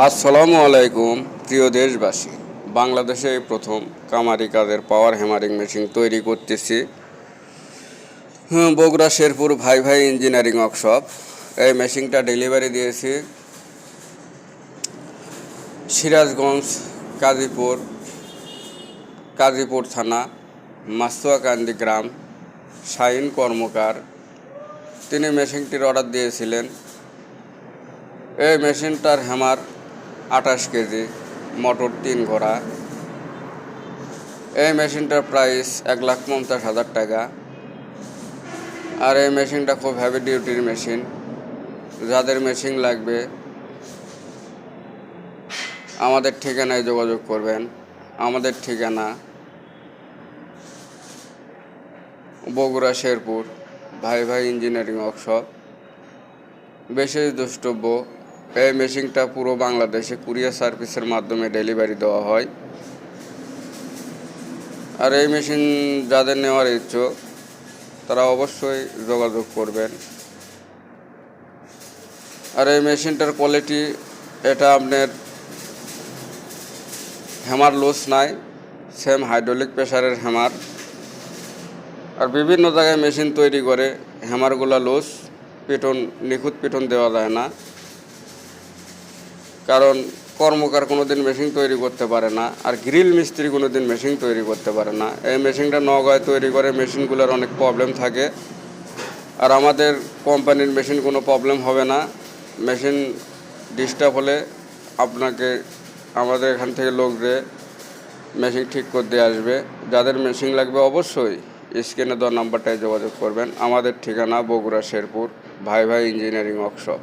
আসসালামু আলাইকুম, প্রিয় দেশবাসী। বাংলাদেশে প্রথম কামারি কাজের পাওয়ার হ্যামারিং মেশিন তৈরি করতেছি। বগুড়া শেরপুর ভাই ভাই ইঞ্জিনিয়ারিং ওয়ার্কশপ এই মেশিনটা ডেলিভারি দিয়েছি। সিরাজগঞ্জ কাজীপুর কাজীপুর থানা মাস্তুয়াকান্দি গ্রাম, শাহিন কর্মকার। তিনি মেশিনটির অর্ডার দিয়েছিলেন। এই মেশিনটার হ্যামার আঠাশ কেজি, মোটর তিন ঘোড়া। এই মেশিনটার প্রাইস এক লাখ পঞ্চাশ হাজার টাকা। আর এই মেশিনটা খুব হ্যাভি ডিউটির মেশিন। যাদের মেশিন লাগবে, আমাদের ঠিকানায় যোগাযোগ করবেন। আমাদের ঠিকানা বগুড়া, শেরপুর, ভাই ভাই ইঞ্জিনিয়ারিং ওয়ার্কশপ। বিশেষ দ্রষ্টব্য এই মেশিনটা পুরো বাংলাদেশে কুরিয়ার সার্ভিসের মাধ্যমে ডেলিভারি দেওয়া হয়। আর এই মেশিন যাদের নেওয়ার ইচ্ছুক, তারা অবশ্যই যোগাযোগ করবেন। আর এই মেশিনটার কোয়ালিটি এটা আপনার হ্যামার লুজ নাই সেম হাইড্রোলিক প্রেশারের হ্যামার। আর বিভিন্ন জায়গায় মেশিন তৈরি করে হ্যামারগুলো লুজ, পিটন, নিখুঁত পিটন দেওয়া যায় না। কারণ কর্মকার কোনো দিন মেশিন তৈরি করতে পারে না, আর গ্রিল মিস্ত্রি কোনো দিন মেশিন তৈরি করতে পারে না। এই মেশিনটা নগায় তৈরি করে মেশিনগুলোর অনেক প্রবলেম থাকে। আর আমাদের কোম্পানির মেশিন কোনো প্রবলেম হবে না। মেশিন ডিস্টার্ব হলে আপনাকে, আমাদের এখান থেকে লোক যে মেশিন ঠিক করে দিয়ে আসবে। যাদের মেশিন লাগবে অবশ্যই স্ক্রিনে দেওয়া নাম্বারটায় যোগাযোগ করবেন। আমাদের ঠিকানা বগুড়া, শেরপুর, ভাই ভাই ইঞ্জিনিয়ারিং ওয়ার্কশপ